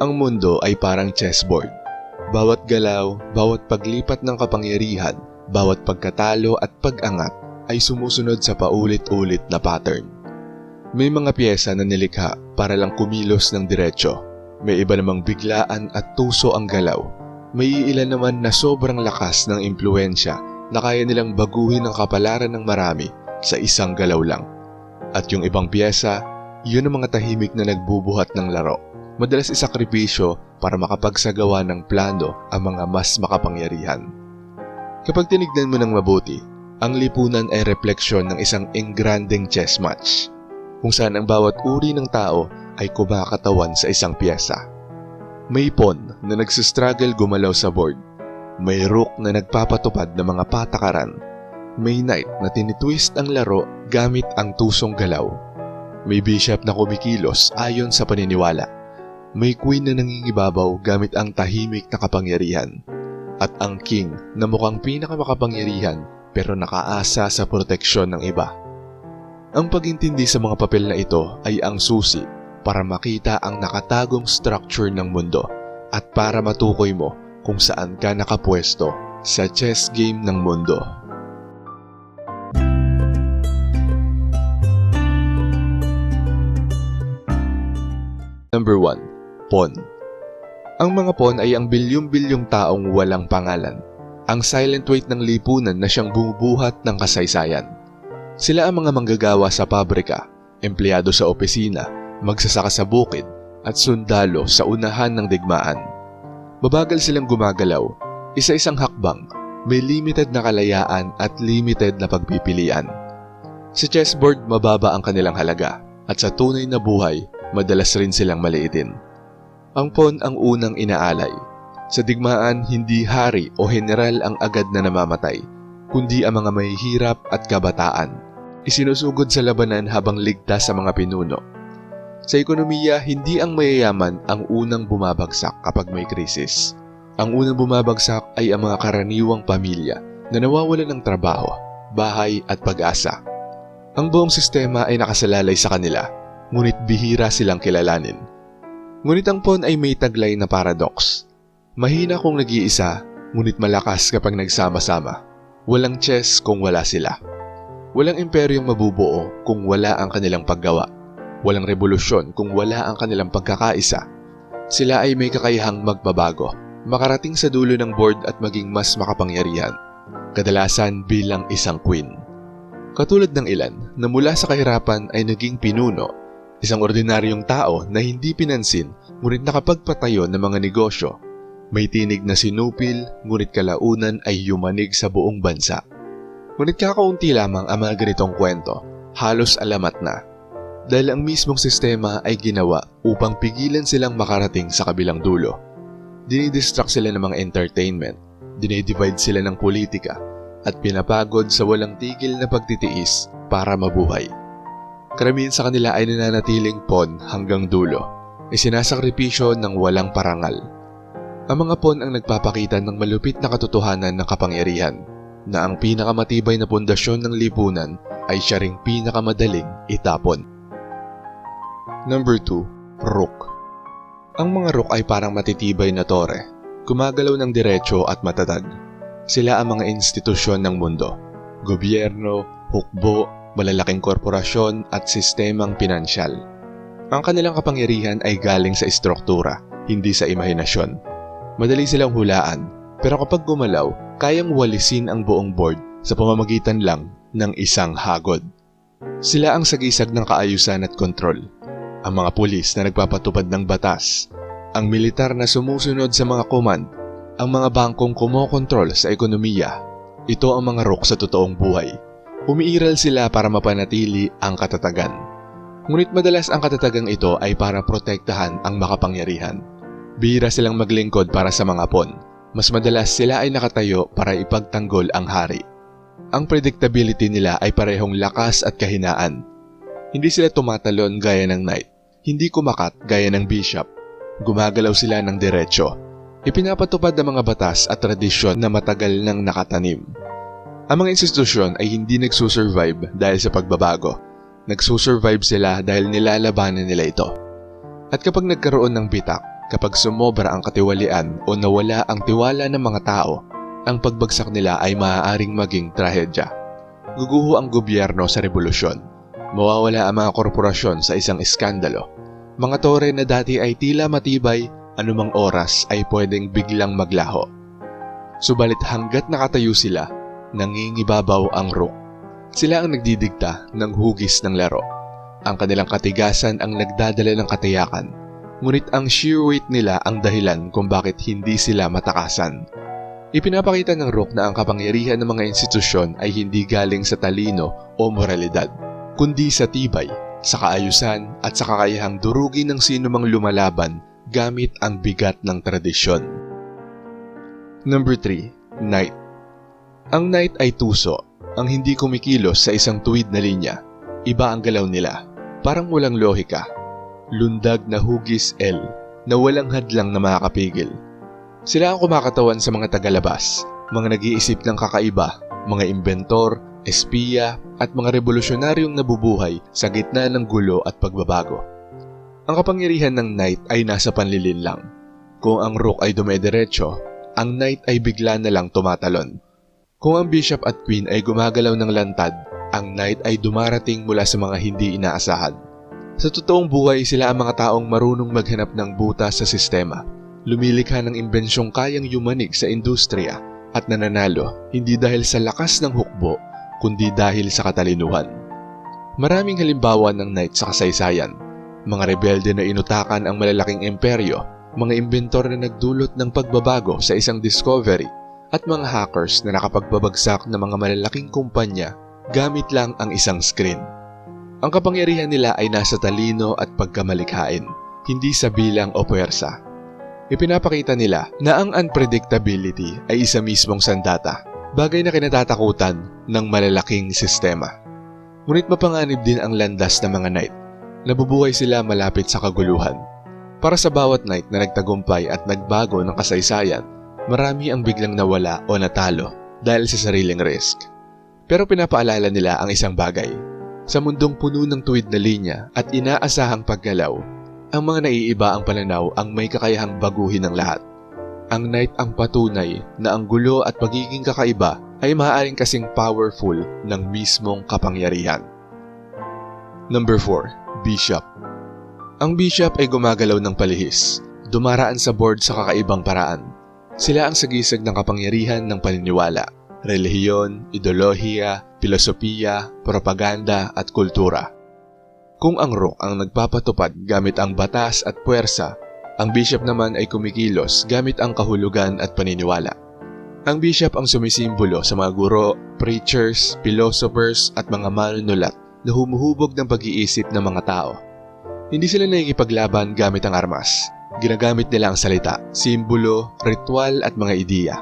Ang mundo ay parang chessboard. Bawat galaw, bawat paglipat ng kapangyarihan, bawat pagkatalo at pag-angat ay sumusunod sa paulit-ulit na pattern. May mga pyesa na nilikha para lang kumilos ng diretsyo. May iba namang biglaan at tuso ang galaw. May ilan naman na sobrang lakas ng impluensya na kaya nilang baguhin ang kapalaran ng marami sa isang galaw lang. At yung ibang pyesa, yun ang mga tahimik na nagbubuhat ng laro. Madalas isakripisyo para makapagsagawa ng plano ang mga mas makapangyarihan. Kapag tinignan mo ng mabuti, ang lipunan ay refleksyon ng isang engranding chess match, kung saan ang bawat uri ng tao ay kumakatawan sa isang pyesa. May pawn na nagsistruggle gumalaw sa board, may rook na nagpapatupad ng mga patakaran, may knight na tinitwist ang laro gamit ang tusong galaw, may bishop na kumikilos ayon sa paniniwala, may queen na nangingibabaw gamit ang tahimik na kapangyarihan, at ang king na mukhang pinakamakapangyarihan pero nakaasa sa proteksyon ng iba. Ang pagintindi sa mga papel na ito ay ang susi para makita ang nakatagong structure ng mundo at para matukoy mo kung saan ka nakapwesto sa chess game ng mundo. Number 1. Pawn Ang mga pawn ay ang bilyong-bilyong taong walang pangalan. Ang silent weight ng lipunan na siyang bumubuhat ng kasaysayan. Sila ang mga manggagawa sa pabrika, empleyado sa opisina, magsasaka sa bukid, at sundalo sa unahan ng digmaan. Mabagal silang gumagalaw, isa-isang hakbang, may limited na kalayaan at limited na pagpipilian. Sa chessboard, mababa ang kanilang halaga, at sa tunay na buhay, madalas rin silang maliitin. Ang pawn ang unang inaalay. Sa digmaan, hindi hari o general ang agad na namamatay, kundi ang mga mahihirap at kabataan. Isinusugod sa labanan habang ligtas sa mga pinuno. Sa ekonomiya, hindi ang mayayaman ang unang bumabagsak kapag may krisis. Ang unang bumabagsak ay ang mga karaniwang pamilya na nawawalan ng trabaho, bahay at pag-asa. Ang buong sistema ay nakasalalay sa kanila, ngunit bihira silang kilalanin. Ngunit ang pawn ay may taglay na paradox. Mahina kung nag-iisa, ngunit malakas kapag nagsama-sama. Walang chess kung wala sila. Walang imperyong mabubuo kung wala ang kanilang paggawa. Walang revolusyon kung wala ang kanilang pagkakaisa. Sila ay may kakayahang magbabago, makarating sa dulo ng board at maging mas makapangyarihan. Kadalasan bilang isang queen. Katulad ng ilan na mula sa kahirapan ay naging pinuno, isang ordinaryong tao na hindi pinansin ngunit nakapagpatayo ng mga negosyo. May tinig na sinupil ngunit kalaunan ay yumanig sa buong bansa. Ngunit kakaunti lamang ang mga ganitong kwento, halos alamat na. Dahil ang mismong sistema ay ginawa upang pigilan silang makarating sa kabilang dulo. Dinidistract sila ng mga entertainment, dinidivide sila ng politika, at pinapagod sa walang tigil na pagtitiis para mabuhay. Karamihan sa kanila ay nananatiling pon hanggang dulo, isinasakripisyo ng walang parangal. Ang mga pon ang nagpapakita ng malupit na katotohanan ng kapangyarihan na ang pinakamatibay na pundasyon ng lipunan ay siya ring pinakamadaling itapon. Number 2. Rook Ang mga rook ay parang matitibay na tore, gumagalaw ng diretsyo at matatag. Sila ang mga institusyon ng mundo, gobyerno, hukbo, malalaking korporasyon at sistemang pinansyal. Ang kanilang kapangyarihan ay galing sa istruktura, hindi sa imahinasyon. Madali silang hulaan, pero kapag gumalaw, kayang walisin ang buong board sa pamamagitan lang ng isang hagod. Sila ang sagisag ng kaayusan at kontrol. Ang mga pulis na nagpapatupad ng batas, ang militar na sumusunod sa mga command, ang mga bangkong kumokontrol sa ekonomiya. Ito ang mga rook sa totoong buhay. Umiiral sila para mapanatili ang katatagan. Ngunit madalas ang katatagang ito ay para protektahan ang makapangyarihan. Bihira silang maglingkod para sa mga pon. Mas madalas sila ay nakatayo para ipagtanggol ang hari. Ang predictability nila ay parehong lakas at kahinaan. Hindi sila tumatalon gaya ng knight. Hindi kumakat gaya ng bishop. Gumagalaw sila ng diretsyo. Ipinapatupad ang mga batas at tradisyon na matagal nang nakatanim. Ang mga institusyon ay hindi nagsusurvive dahil sa pagbabago. Nagsusurvive sila dahil nilalabanan nila ito. At kapag nagkaroon ng bitak, kapag sumobra ang katiwalian o nawala ang tiwala ng mga tao, ang pagbagsak nila ay maaaring maging trahedya. Guguho ang gobyerno sa revolusyon. Mawawala ang mga korporasyon sa isang iskandalo. Mga tore na dati ay tila matibay, anumang oras ay pwedeng biglang maglaho. Subalit hanggat nakatayo sila, nangingibabaw ang rook. Sila ang nagdidikta ng hugis ng laro. Ang kanilang katigasan ang nagdadala ng katiyakan. Ngunit ang sheer weight nila ang dahilan kung bakit hindi sila matakasan. Ipinapakita ng Rook na ang kapangyarihan ng mga institusyon ay hindi galing sa talino o moralidad, kundi sa tibay, sa kaayusan at sa kakayahang durugin ng sino mang lumalaban gamit ang bigat ng tradisyon. Number 3. Knight Ang Knight ay tuso, ang hindi kumikilos sa isang tuwid na linya. Iba ang galaw nila, parang walang lohika. Lundag na hugis L na walang hadlang na makakapigil. Sila ang kumakatawan sa mga tagalabas, mga nag-iisip ng kakaiba, mga inventor, espiya at mga revolusyonaryong nabubuhay sa gitna ng gulo at pagbabago. Ang kapangyarihan ng knight ay nasa panlilin lang. Kung ang rook ay dumediretso, ang knight ay bigla na lang tumatalon. Kung ang bishop at queen ay gumagalaw ng lantad, ang knight ay dumarating mula sa mga hindi inaasahan. Sa totoong buhay, sila ang mga taong marunong maghanap ng butas sa sistema. Lumilikha ng imbensyong kayang yumanig sa industriya at nananalo hindi dahil sa lakas ng hukbo, kundi dahil sa katalinuhan. Maraming halimbawa ng knight sa kasaysayan. Mga rebelde na inutakan ang malalaking imperyo, mga inventor na nagdulot ng pagbabago sa isang discovery, at mga hackers na nakapagbabagsak ng mga malalaking kumpanya gamit lang ang isang screen. Ang kapangyarihan nila ay nasa talino at pagkamalikhain, hindi sa bilang o puwersa. Ipinapakita nila na ang unpredictability ay isa mismong sandata, bagay na kinatatakutan ng malalaking sistema. Ngunit mapanganib din ang landas ng mga knight. Nabubuhay sila malapit sa kaguluhan. Para sa bawat knight na nagtagumpay at nagbago ng kasaysayan, marami ang biglang nawala o natalo dahil sa sariling risk. Pero pinapaalala nila ang isang bagay. Sa mundong puno ng tuwid na linya at inaasahang paggalaw, ang mga naiiba ang pananaw ang may kakayahang baguhin ng lahat. Ang night ang patunay na ang gulo at pagiging kakaiba ay maaaring kasing powerful ng mismong kapangyarihan. Number 4. Bishop Ang bishop ay gumagalaw ng palihis, dumaraan sa board sa kakaibang paraan. Sila ang sagisag ng kapangyarihan ng paniniwala, relihiyon, ideolohiya, filosofiya, propaganda at kultura. Kung ang rock ang nagpapatupad gamit ang batas at puwersa, ang bishop naman ay kumikilos gamit ang kahulugan at paniniwala. Ang bishop ang sumisimbolo sa mga guro, preachers, philosophers at mga manunulat na humuhubog ng pag-iisip ng mga tao. Hindi sila nakikipaglaban gamit ang armas. Ginagamit nila ang salita, simbolo, ritual at mga ideya.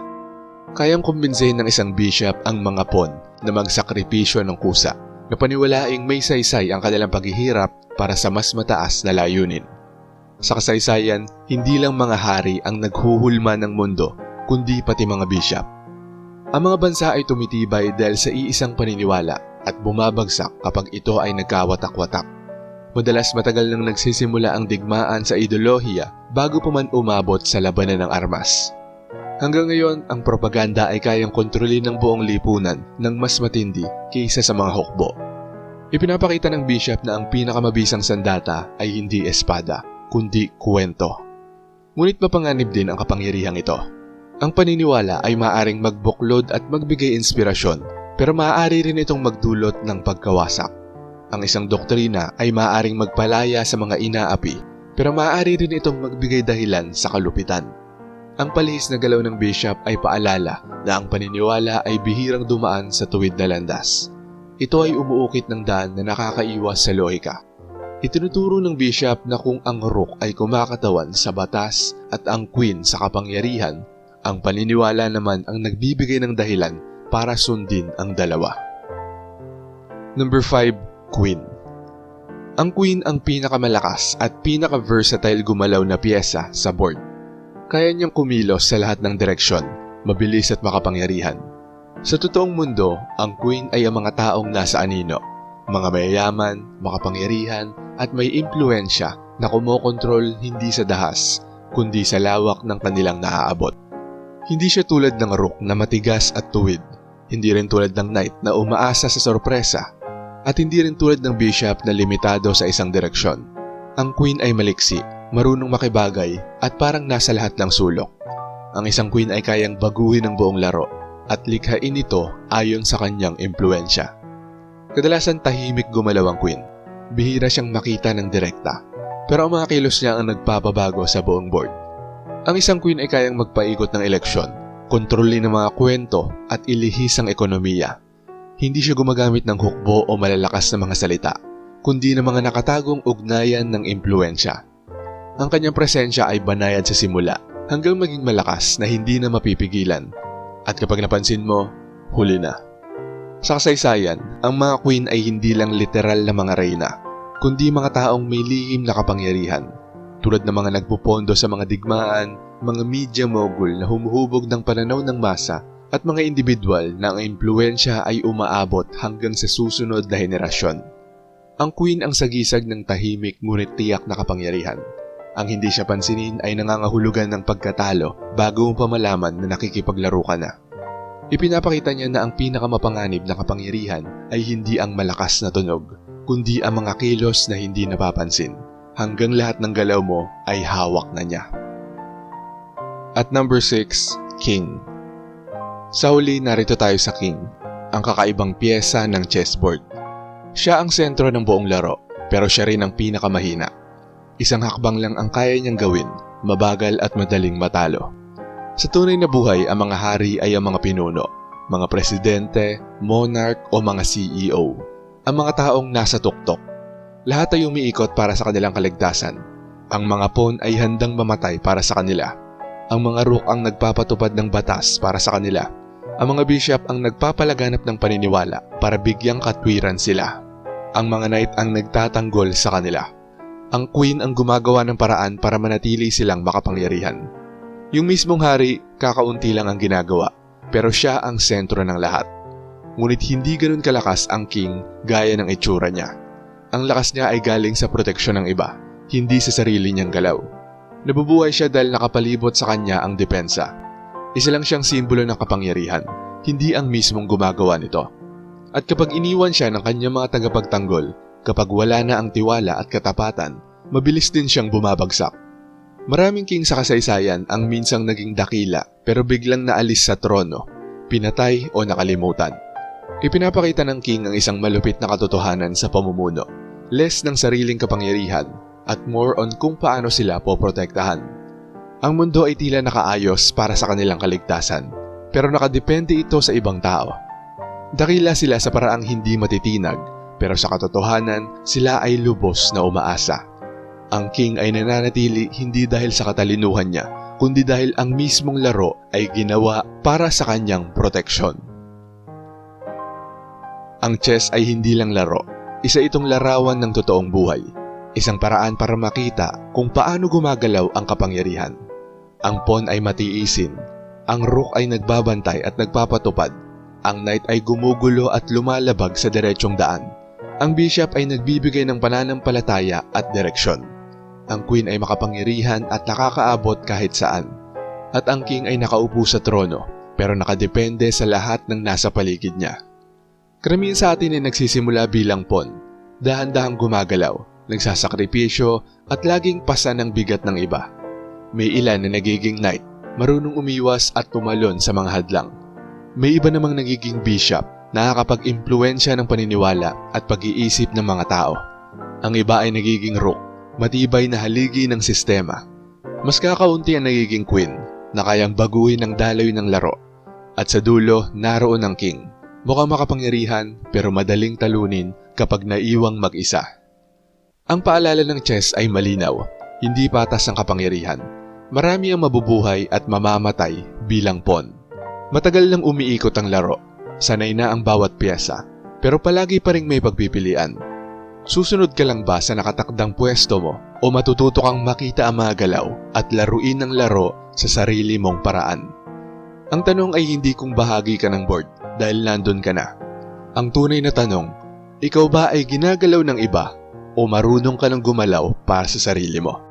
Kayang kumbinsihin ng isang bishop ang mga pon na magsakripisyo ng kusa na paniwalaing may saysay ang kanilang paghihirap para sa mas mataas na layunin. Sa kasaysayan, hindi lang mga hari ang naghuhulma ng mundo, kundi pati mga bishop. Ang mga bansa ay tumitibay dahil sa iisang paniniwala at bumabagsak kapag ito ay nagkawatak-watak. Madalas matagal nang nagsisimula ang digmaan sa ideolohiya bago pa man umabot sa labanan ng armas. Hanggang ngayon, ang propaganda ay kayang kontrolin ng buong lipunan ng mas matindi kaysa sa mga hukbo. Ipinapakita ng bishop na ang pinakamabisang sandata ay hindi espada, kundi kwento. Ngunit mapanganib din ang kapangyarihang ito. Ang paniniwala ay maaaring magbuklod at magbigay inspirasyon, pero maaari rin itong magdulot ng pagkawasak. Ang isang doktrina ay maaaring magpalaya sa mga inaapi, pero maaari rin itong magbigay dahilan sa kalupitan. Ang palihis na galaw ng bishop ay paalala na ang paniniwala ay bihirang dumaan sa tuwid na landas. Ito ay umuukit ng daan na nakakaiwas sa lohika. Itinuturo ng bishop na kung ang rook ay kumakatawan sa batas at ang queen sa kapangyarihan, ang paniniwala naman ang nagbibigay ng dahilan para sundin ang dalawa. Number 5. Queen Ang queen ang pinakamalakas at pinaka-versatile gumalaw na piyesa sa board. Kaya niyang kumilos sa lahat ng direksyon, mabilis at makapangyarihan. Sa totoong mundo, ang queen ay ang mga taong nasa anino, mga mayayaman, makapangyarihan at may impluensya na kumokontrol hindi sa dahas, kundi sa lawak ng kanilang naaabot. Hindi siya tulad ng rook na matigas at tuwid, hindi rin tulad ng knight na umaasa sa sorpresa, at hindi rin tulad ng bishop na limitado sa isang direksyon. Ang queen ay maliksi, marunong makibagay at parang nasa lahat ng sulok. Ang isang queen ay kayang baguhin ang buong laro at likhain ito ayon sa kanyang impluensya. Kadalasan tahimik gumalaw ang queen. Bihira siyang makita ng direkta. Pero ang mga kilos niya ang nagpapabago sa buong board. Ang isang queen ay kayang magpaikot ng eleksyon, kontrolin ng mga kwento at ilihis ang ekonomiya. Hindi siya gumagamit ng hukbo o malalakas na mga salita, kundi ng mga nakatagong ugnayan ng impluensya. Ang kanyang presensya ay banayad sa simula hanggang maging malakas na hindi na mapipigilan. At kapag napansin mo, huli na. Sa kasaysayan, ang mga queen ay hindi lang literal na mga reyna, kundi mga taong may lihim na kapangyarihan. Tulad ng mga nagpupondo sa mga digmaan, mga media mogul na humuhubog ng pananaw ng masa at mga individual na ang impluensya ay umaabot hanggang sa susunod na henerasyon. Ang queen ang sagisag ng tahimik ngunit tiyak na kapangyarihan. Ang hindi siya pansinin ay nangangahulugan ng pagkatalo bago mo pa malaman na nakikipaglaro ka na. Ipinapakita niya na ang pinakamapanganib na kapangyarihan ay hindi ang malakas na tunog, kundi ang mga kilos na hindi napapansin, hanggang lahat ng galaw mo ay hawak na niya. At number 6, King. Sa huli, narito tayo sa King, ang kakaibang pyesa ng chessboard. Siya ang sentro ng buong laro, pero siya rin ang pinakamahina. Isang hakbang lang ang kaya niyang gawin, mabagal at madaling matalo. Sa tunay na buhay, ang mga hari ay ang mga pinuno, mga presidente, monarch o mga CEO. Ang mga taong nasa tuktok. Lahat ay umiikot para sa kanilang kaligtasan. Ang mga pawn ay handang mamatay para sa kanila. Ang mga rook ang nagpapatupad ng batas para sa kanila. Ang mga bishop ang nagpapalaganap ng paniniwala para bigyang katwiran sila. Ang mga knight ang nagtatanggol sa kanila. Ang queen ang gumagawa ng paraan para manatili silang makapangyarihan. Yung mismong hari, kakaunti lang ang ginagawa, pero siya ang sentro ng lahat. Ngunit hindi ganun kalakas ang king gaya ng itsura niya. Ang lakas niya ay galing sa proteksyon ng iba, hindi sa sarili niyang galaw. Nabubuhay siya dahil nakapalibot sa kanya ang depensa. Isa lang siyang simbolo ng kapangyarihan, hindi ang mismong gumagawa nito. At kapag iniwan siya ng kanyang mga tagapagtanggol, kapag wala na ang tiwala at katapatan, mabilis din siyang bumabagsak. Maraming king sa kasaysayan ang minsang naging dakila pero biglang naalis sa trono, pinatay o nakalimutan. Ipinapakita ng king ang isang malupit na katotohanan sa pamumuno, less ng sariling kapangyarihan at more on kung paano sila poprotektahan. Ang mundo ay tila nakaayos para sa kanilang kaligtasan, pero nakadepende ito sa ibang tao. Dakila sila sa paraang hindi matitinag, pero sa katotohanan, sila ay lubos na umaasa. Ang king ay nananatili hindi dahil sa katalinuhan niya, kundi dahil ang mismong laro ay ginawa para sa kanyang proteksyon. Ang chess ay hindi lang laro, isa itong larawan ng totoong buhay. Isang paraan para makita kung paano gumagalaw ang kapangyarihan. Ang pawn ay matiisin, ang rook ay nagbabantay at nagpapatupad, ang knight ay gumugulo at lumalabag sa diretsong daan. Ang bishop ay nagbibigay ng pananampalataya at direksyon. Ang queen ay makapangyarihan at nakakaabot kahit saan. At ang king ay nakaupo sa trono pero nakadepende sa lahat ng nasa paligid niya. Karamihan sa atin ay nagsisimula bilang pawn, dahan-dahang gumagalaw, nagsasakripisyo at laging pasa ng bigat ng iba. May ilan na nagiging knight, marunong umiwas at tumalon sa mga hadlang. May iba namang nagiging bishop, nakakapag-impluensya ng paniniwala at pag-iisip ng mga tao. Ang iba ay nagiging rook, matibay na haligi ng sistema. Mas kakaunti ang nagiging queen, na kayang baguhin ang daloy ng laro. At sa dulo, naroon ang king. Mukhang makapangyarihan pero madaling talunin kapag naiwang mag-isa. Ang paalala ng chess ay malinaw, hindi patas ang kapangyarihan. Marami ang mabubuhay at mamamatay bilang pawn. Matagal nang umiikot ang laro, sanay na ang bawat piyesa, pero palagi pa ring may pagpipilian. Susunod ka lang ba sa nakatakdang pwesto mo o matututo kang makita ang mga galaw at laruin ang laro sa sarili mong paraan? Ang tanong ay hindi kung bahagi ka ng board dahil nandun ka na. Ang tunay na tanong, ikaw ba ay ginagalaw ng iba o marunong ka ng gumalaw para sa sarili mo?